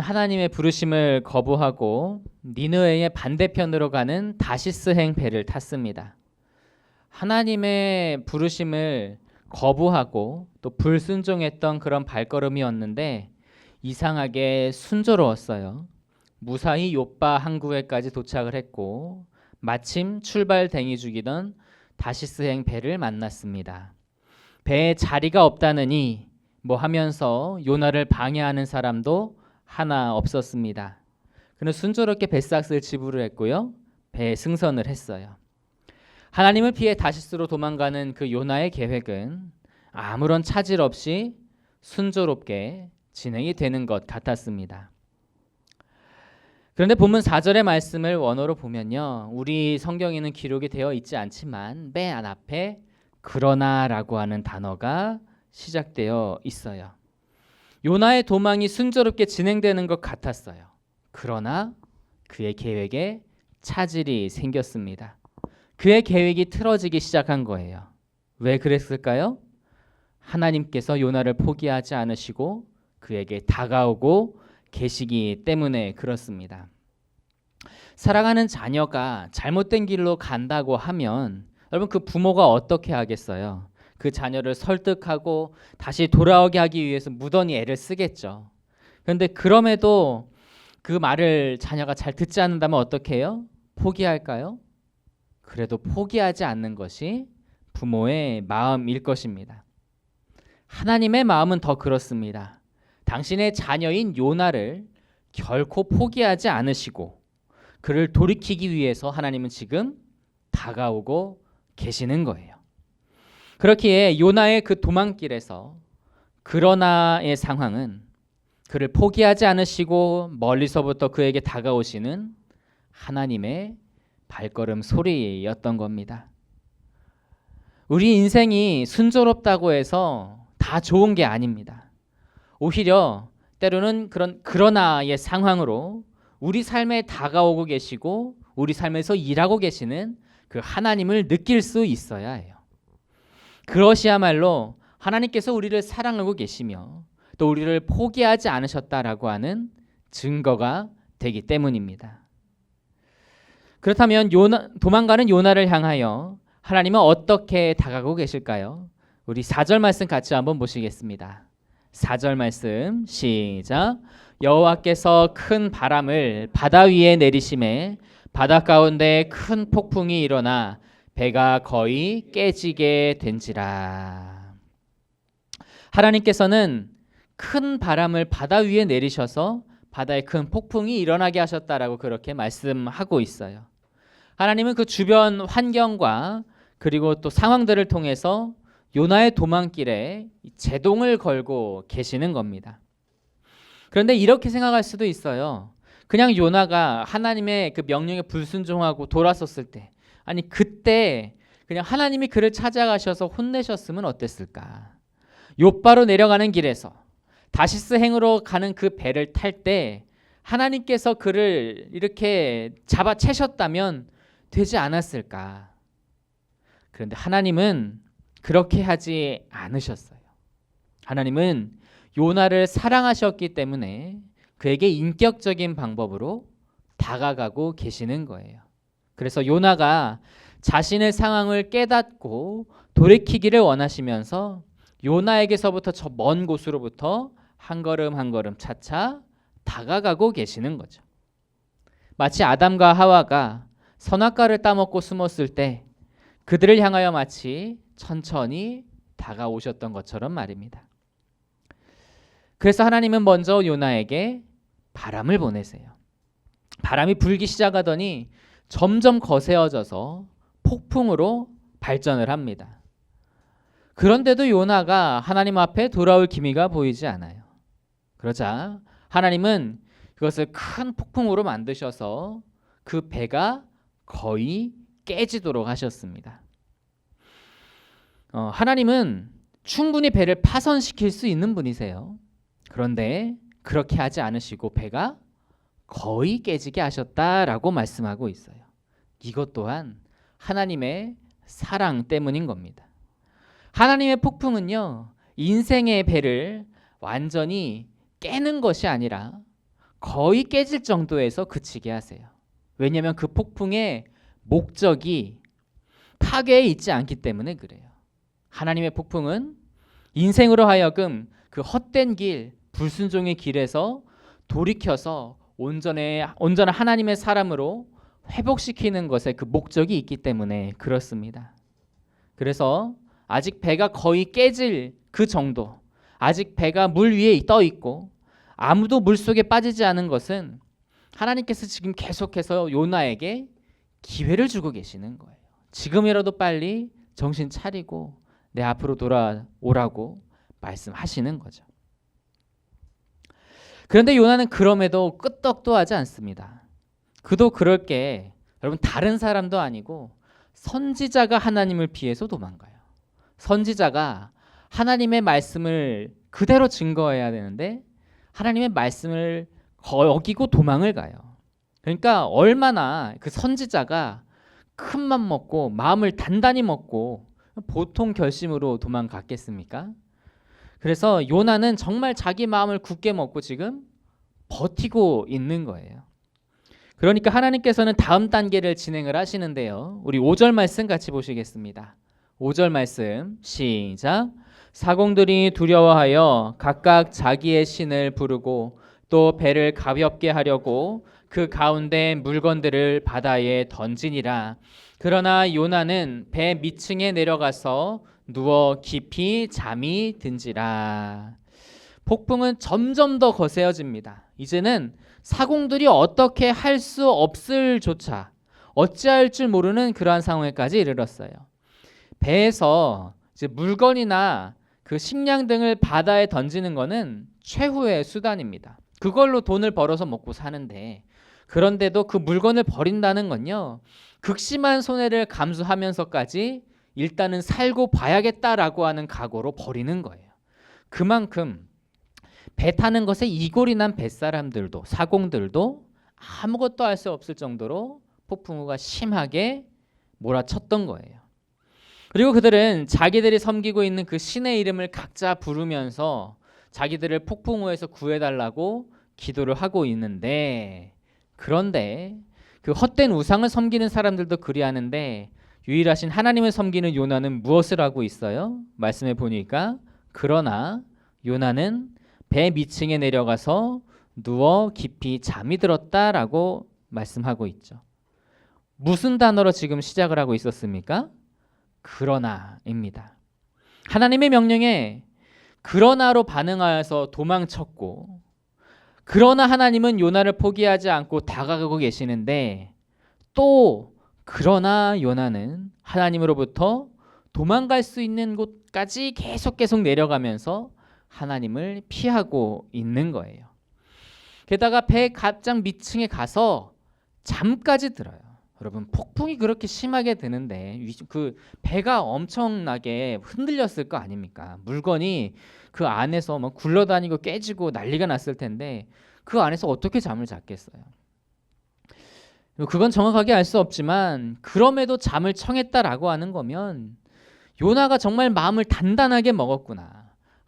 하나님의 부르심을 거부하고 니느웨의 반대편으로 가는 다시스행 배를 탔습니다. 하나님의 부르심을 거부하고 또 불순종했던 그런 발걸음이었는데 이상하게 순조로웠어요. 무사히 요빠 항구에까지 도착을 했고 마침 출발 댕이 중이던 다시스행 배를 만났습니다. 배에 자리가 없다느니 뭐 하면서 요나를 방해하는 사람도 하나 없었습니다. 그는 순조롭게 뱃삭스를 지불을 했고요. 배에 승선을 했어요. 하나님을 피해 다시스로 도망가는 그 요나의 계획은 아무런 차질 없이 순조롭게 진행이 되는 것 같았습니다. 그런데 본문 4절의 말씀을 원어로 보면요. 우리 성경에는 기록이 되어 있지 않지만 맨 앞에 그러나라고 하는 단어가 시작되어 있어요. 요나의 도망이 순조롭게 진행되는 것 같았어요. 그러나 그의 계획에 차질이 생겼습니다. 그의 계획이 틀어지기 시작한 거예요. 왜 그랬을까요? 하나님께서 요나를 포기하지 않으시고 그에게 다가오고 계시기 때문에 그렇습니다. 사랑하는 자녀가 잘못된 길로 간다고 하면 여러분 그 부모가 어떻게 하겠어요? 그 자녀를 설득하고 다시 돌아오게 하기 위해서 무던히 애를 쓰겠죠. 그런데 그럼에도 그 말을 자녀가 잘 듣지 않는다면 어떻게 해요? 포기할까요? 그래도 포기하지 않는 것이 부모의 마음일 것입니다. 하나님의 마음은 더 그렇습니다. 당신의 자녀인 요나를 결코 포기하지 않으시고 그를 돌이키기 위해서 하나님은 지금 다가오고 계시는 거예요. 그렇기에 요나의 그 도망길에서 그러나의 상황은 그를 포기하지 않으시고 멀리서부터 그에게 다가오시는 하나님의 발걸음 소리였던 겁니다. 우리 인생이 순조롭다고 해서 다 좋은 게 아닙니다. 오히려 때로는 그런 그러나의 상황으로 우리 삶에 다가오고 계시고 우리 삶에서 일하고 계시는 그 하나님을 느낄 수 있어야 해요. 그것이야말로 하나님께서 우리를 사랑하고 계시며 또 우리를 포기하지 않으셨다라고 하는 증거가 되기 때문입니다. 그렇다면 요나, 도망가는 요나를 향하여 하나님은 어떻게 다가가고 계실까요? 우리 4절 말씀 같이 한번 보시겠습니다. 4절 말씀 시작 여호와께서 큰 바람을 바다 위에 내리심에 바다 가운데 큰 폭풍이 일어나 배가 거의 깨지게 된지라. 하나님께서는 큰 바람을 바다 위에 내리셔서 바다에 큰 폭풍이 일어나게 하셨다라고 그렇게 말씀하고 있어요. 하나님은 그 주변 환경과 그리고 또 상황들을 통해서 요나의 도망길에 제동을 걸고 계시는 겁니다. 그런데 이렇게 생각할 수도 있어요. 그냥 요나가 하나님의 그 명령에 불순종하고 돌아섰을 때 아니 그때 그냥 하나님이 그를 찾아가셔서 혼내셨으면 어땠을까? 요바로 내려가는 길에서 다시스 행으로 가는 그 배를 탈 때 하나님께서 그를 이렇게 잡아채셨다면 되지 않았을까? 그런데 하나님은 그렇게 하지 않으셨어요. 하나님은 요나를 사랑하셨기 때문에 그에게 인격적인 방법으로 다가가고 계시는 거예요. 그래서 요나가 자신의 상황을 깨닫고 돌이키기를 원하시면서 요나에게서부터 저 먼 곳으로부터 한 걸음 한 걸음 차차 다가가고 계시는 거죠. 마치 아담과 하와가 선악과를 따먹고 숨었을 때 그들을 향하여 마치 천천히 다가오셨던 것처럼 말입니다. 그래서 하나님은 먼저 요나에게 바람을 보내세요. 바람이 불기 시작하더니 점점 거세어져서 폭풍으로 발전을 합니다. 그런데도 요나가 하나님 앞에 돌아올 기미가 보이지 않아요. 그러자 하나님은 그것을 큰 폭풍으로 만드셔서 그 배가 거의 깨지도록 하셨습니다. 어, 하나님은 충분히 배를 파손시킬 수 있는 분이세요. 그런데 그렇게 하지 않으시고 배가 거의 깨지게 하셨다라고 말씀하고 있어요. 이것 또한 하나님의 사랑 때문인 겁니다. 하나님의 폭풍은요, 인생의 배를 완전히 깨는 것이 아니라 거의 깨질 정도에서 그치게 하세요. 왜냐하면 그 폭풍의 목적이 파괴에 있지 않기 때문에 그래요. 하나님의 폭풍은 인생으로 하여금 그 헛된 길, 불순종의 길에서 돌이켜서 온전해 온전한 하나님의 사람으로 회복시키는 것에 그 목적이 있기 때문에 그렇습니다. 그래서 아직 배가 거의 깨질 그 정도, 아직 배가 물 위에 떠 있고 아무도 물 속에 빠지지 않은 것은 하나님께서 지금 계속해서 요나에게 기회를 주고 계시는 거예요. 지금이라도 빨리 정신 차리고 내 앞으로 돌아오라고 말씀하시는 거죠. 그런데 요나는 그럼에도 끄떡도 하지 않습니다. 그도 그럴 게 여러분 다른 사람도 아니고 선지자가 하나님을 피해서 도망가요. 선지자가 하나님의 말씀을 그대로 증거해야 되는데 하나님의 말씀을 어기고 도망을 가요. 그러니까 얼마나 그 선지자가 큰 맘 먹고 마음을 단단히 먹고 보통 결심으로 도망갔겠습니까? 그래서 요나는 정말 자기 마음을 굳게 먹고 지금 버티고 있는 거예요. 그러니까 하나님께서는 다음 단계를 진행을 하시는데요. 우리 5절 말씀 같이 보시겠습니다. 5절 말씀 시작. 사공들이 두려워하여 각각 자기의 신을 부르고 또 배를 가볍게 하려고 그 가운데 물건들을 바다에 던지니라. 그러나 요나는 배 밑층에 내려가서 누워 깊이 잠이 든지라. 폭풍은 점점 더 거세어집니다. 이제는 사공들이 어떻게 할 수 없을 조차 어찌할 줄 모르는 그러한 상황에까지 이르렀어요. 배에서 이제 물건이나 그 식량 등을 바다에 던지는 것은 최후의 수단입니다. 그걸로 돈을 벌어서 먹고 사는데 그런데도 그 물건을 버린다는 건요. 극심한 손해를 감수하면서까지 일단은 살고 봐야겠다라고 하는 각오로 버리는 거예요. 그만큼 배 타는 것에 이골이 난 뱃사람들도 사공들도 아무것도 할수 없을 정도로 폭풍우가 심하게 몰아쳤던 거예요. 그리고 그들은 자기들이 섬기고 있는 그 신의 이름을 각자 부르면서 자기들을 폭풍우에서 구해달라고 기도를 하고 있는데 그런데 그 헛된 우상을 섬기는 사람들도 그리하는데 유일하신 하나님을 섬기는 요나는 무엇을 하고 있어요? 말씀해 보니까 그러나 요나는 배 밑층에 내려가서 누워 깊이 잠이 들었다라고 말씀하고 있죠. 무슨 단어로 지금 시작을 하고 있었습니까? 그러나입니다. 하나님의 명령에 그러나로 반응하여서 도망쳤고 그러나 하나님은 요나를 포기하지 않고 다가가고 계시는데 또 그러나 요나는 하나님으로부터 도망갈 수 있는 곳까지 계속 계속 내려가면서 하나님을 피하고 있는 거예요. 게다가 배 갑장 밑층에 가서 잠까지 들어요. 여러분 폭풍이 그렇게 심하게 드는데 그 배가 엄청나게 흔들렸을 거 아닙니까? 물건이 그 안에서 막 굴러다니고 깨지고 난리가 났을 텐데 그 안에서 어떻게 잠을 잤겠어요? 그건 정확하게 알 수 없지만 그럼에도 잠을 청했다라고 하는 거면 요나가 정말 마음을 단단하게 먹었구나.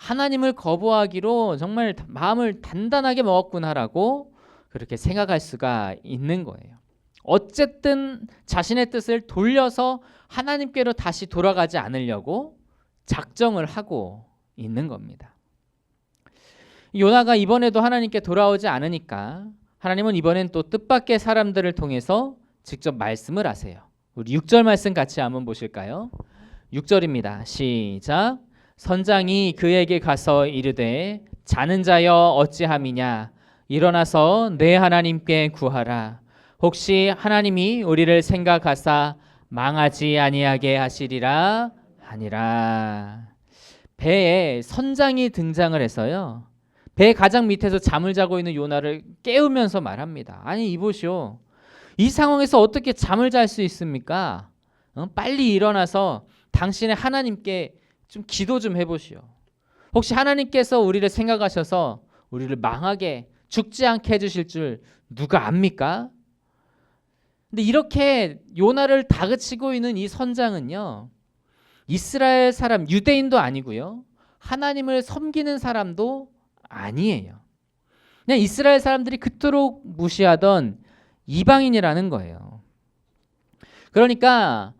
하나님을 거부하기로 정말 마음을 단단하게 먹었구나라고 그렇게 생각할 수가 있는 거예요. 어쨌든 자신의 뜻을 돌려서 하나님께로 다시 돌아가지 않으려고 작정을 하고 있는 겁니다. 요나가 이번에도 하나님께 돌아오지 않으니까 하나님은 이번엔 또 뜻밖의 사람들을 통해서 직접 말씀을 하세요. 우리 6절 말씀 같이 한번 보실까요? 6절입니다. 시작. 선장이 그에게 가서 이르되 자는 자여 어찌함이냐 일어나서 내 하나님께 구하라 혹시 하나님이 우리를 생각하사 망하지 아니하게 하시리라 아니라 배에 선장이 등장을 해서요. 배 가장 밑에서 잠을 자고 있는 요나를 깨우면서 말합니다. 아니 이보시오. 이 상황에서 어떻게 잠을 잘 수 있습니까? 어? 빨리 일어나서 당신의 하나님께 좀 기도 좀 해보시오. 혹시 하나님께서 우리를 생각하셔서 우리를 망하게 죽지 않게 해주실 줄 누가 압니까? 근데 이렇게 요나를 다그치고 있는 이 선장은요. 이스라엘 사람 유대인도 아니고요. 하나님을 섬기는 사람도 아니에요. 그냥 이스라엘 사람들이 그토록 무시하던 이방인이라는 거예요. 그러니까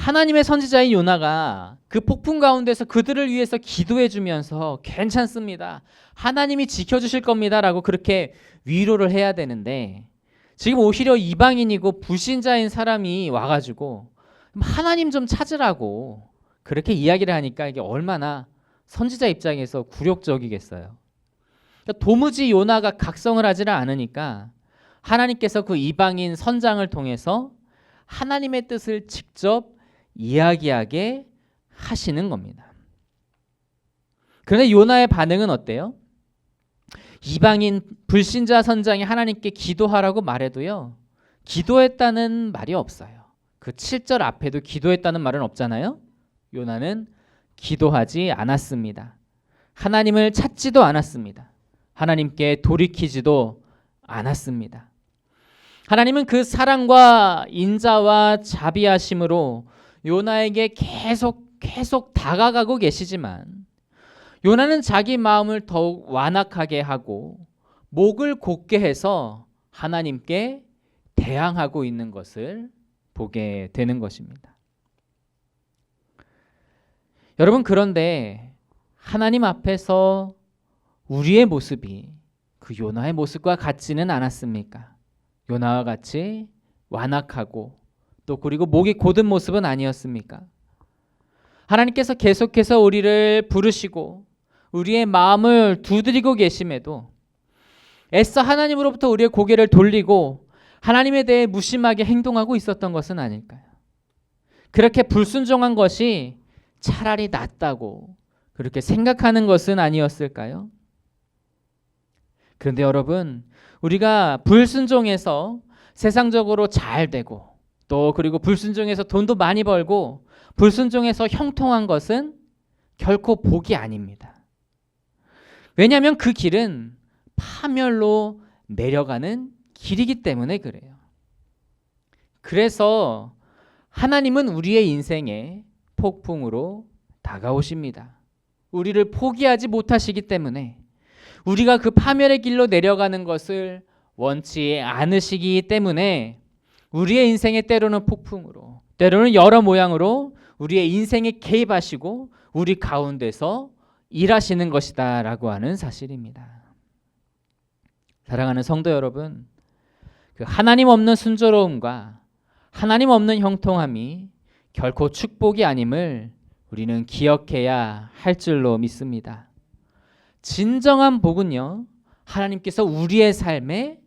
하나님의 선지자인 요나가 그 폭풍 가운데서 그들을 위해서 기도해 주면서 괜찮습니다. 하나님이 지켜 주실 겁니다라고 그렇게 위로를 해야 되는데 지금 오히려 이방인이고 불신자인 사람이 와 가지고 하나님 좀 찾으라고 그렇게 이야기를 하니까 이게 얼마나 선지자 입장에서 굴욕적이겠어요. 그러니까 도무지 요나가 각성을 하지를 않으니까 하나님께서 그 이방인 선장을 통해서 하나님의 뜻을 직접 이야기하게 하시는 겁니다. 그런데 요나의 반응은 어때요? 이방인 불신자 선장이 하나님께 기도하라고 말해도요. 기도했다는 말이 없어요. 그 7절 앞에도 기도했다는 말은 없잖아요. 요나는 기도하지 않았습니다. 하나님을 찾지도 않았습니다. 하나님께 돌이키지도 않았습니다. 하나님은 그 사랑과 인자와 자비하심으로 요나에게 계속 계속 다가가고 계시지만 요나는 자기 마음을 더욱 완악하게 하고 목을 곧게 해서 하나님께 대항하고 있는 것을 보게 되는 것입니다. 여러분 그런데 하나님 앞에서 우리의 모습이 그 요나의 모습과 같지는 않았습니까? 요나와 같이 완악하고 또 그리고 목이 곧은 모습은 아니었습니까? 하나님께서 계속해서 우리를 부르시고 우리의 마음을 두드리고 계심에도 애써 하나님으로부터 우리의 고개를 돌리고 하나님에 대해 무심하게 행동하고 있었던 것은 아닐까요? 그렇게 불순종한 것이 차라리 낫다고 그렇게 생각하는 것은 아니었을까요? 그런데 여러분, 우리가 불순종해서 세상적으로 잘 되고 또 그리고 불순종해서 돈도 많이 벌고 불순종해서 형통한 것은 결코 복이 아닙니다. 왜냐하면 그 길은 파멸로 내려가는 길이기 때문에 그래요. 그래서 하나님은 우리의 인생에 폭풍으로 다가오십니다. 우리를 포기하지 못하시기 때문에 우리가 그 파멸의 길로 내려가는 것을 원치 않으시기 때문에 우리의 인생의 때로는 폭풍으로 때로는 여러 모양으로 우리의 인생에 개입하시고 우리 가운데서 일하시는 것이다라고 하는 사실입니다. 사랑하는 성도 여러분, 그 하나님 없는 순조로움과 하나님 없는 형통함이 결코 축복이 아님을 우리는 기억해야 할 줄로 믿습니다. 진정한 복은요, 하나님께서 우리의 삶에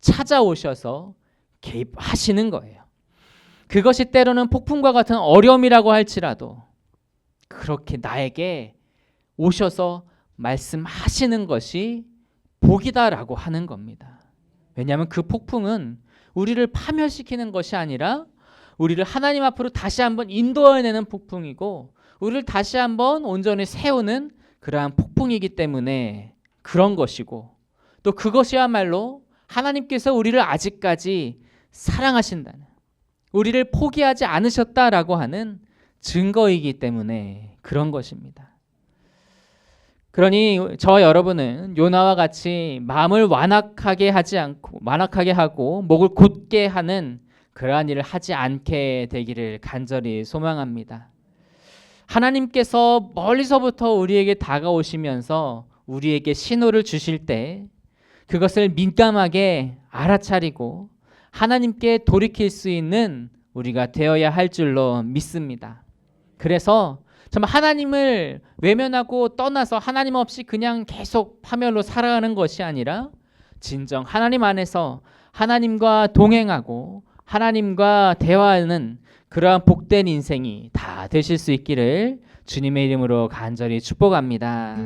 찾아오셔서 개입하시는 거예요. 그것이 때로는 폭풍과 같은 어려움이라고 할지라도 그렇게 나에게 오셔서 말씀하시는 것이 복이다라고 하는 겁니다. 왜냐하면 그 폭풍은 우리를 파멸시키는 것이 아니라 우리를 하나님 앞으로 다시 한번 인도해내는 폭풍이고 우리를 다시 한번 온전히 세우는 그러한 폭풍이기 때문에 그런 것이고 또 그것이야말로 하나님께서 우리를 아직까지 사랑하신다는 우리를 포기하지 않으셨다라고 하는 증거이기 때문에 그런 것입니다. 그러니 저와 여러분은 요나와 같이 마음을 완악하게 하지 않고 완악하게 하고 목을 곧게 하는 그러한 일을 하지 않게 되기를 간절히 소망합니다. 하나님께서 멀리서부터 우리에게 다가오시면서 우리에게 신호를 주실 때 그것을 민감하게 알아차리고 하나님께 돌이킬 수 있는 우리가 되어야 할 줄로 믿습니다. 그래서 정말 하나님을 외면하고 떠나서 하나님 없이 그냥 계속 파멸로 살아가는 것이 아니라 진정 하나님 안에서 하나님과 동행하고 하나님과 대화하는 그러한 복된 인생이 다 되실 수 있기를 주님의 이름으로 간절히 축복합니다.